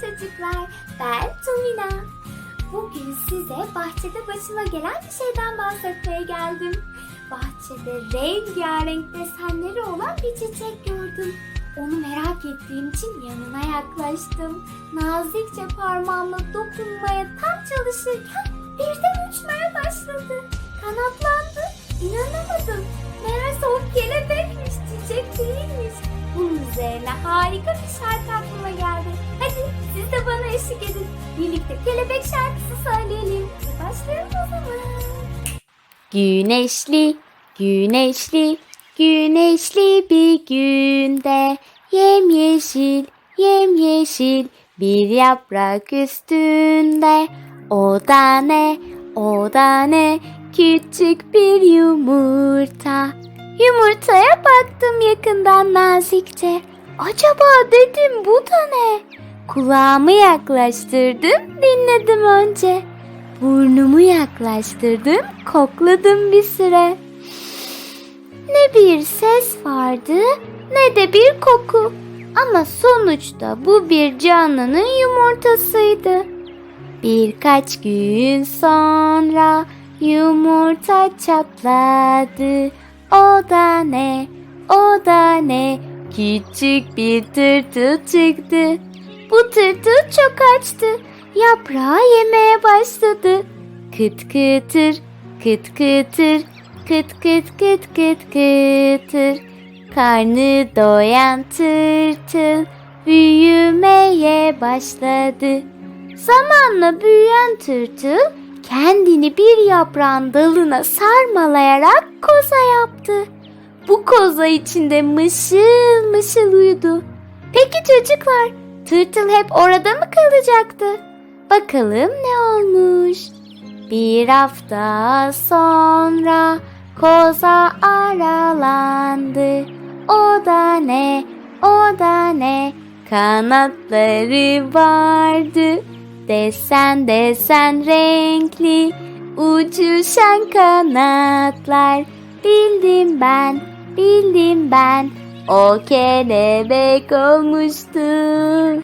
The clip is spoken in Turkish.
çocuklar. Ben Tumina. Bugün size bahçede başıma gelen bir şeyden bahsetmeye geldim. Bahçede rengarenk desenleri olan bir çiçek gördüm. Onu merak ettiğim için yanına yaklaştım. Nazikçe parmağımla dokunmaya tam çalışırken birden uçmaya başladı. Kanatlandı. İnanamadım. Meğerse o kelebekmiş, çiçek değilmiş. Bunun üzerine harika bir şarkı aklıma geldi. Hadi siz de bana eşlik edin. Birlikte kelebek şarkısı söyleyelim. Başlayalım o zaman. Güneşli, güneşli, güneşli bir günde yemyeşil, yemyeşil bir yaprak üstünde. O da ne, o da ne, küçük bir yumurta. Yumurtaya baktım yakından nazikçe. Acaba dedim bu da ne? Kulağımı yaklaştırdım, dinledim önce. Burnumu yaklaştırdım, kokladım bir süre. Ne bir ses vardı, ne de bir koku. Ama sonuçta bu bir canlının yumurtasıydı. Birkaç gün sonra yumurta çatladı. O da ne, o da ne, küçük bir tırtıl çıktı. Bu tırtıl çok açtı, yaprağı yemeye başladı. Kıt kıtır, kıt kıtır, kıt kıt kıt kıt kıtır. Karnı doyan tırtıl büyümeye başladı. Zamanla büyüyen tırtıl kendini bir yaprağın dalına sarmalayarak koza yaptı. Bu koza içinde mışıl mışıl uyudu. Peki çocuklar, tırtıl hep orada mı kalacaktı? Bakalım ne olmuş? Bir hafta sonra koza aralandı. O da ne, o da ne, kanatları vardı. Desen desen renkli, uçuşan kanatlar. Bildim ben, bildim ben, o kelebek olmuştu.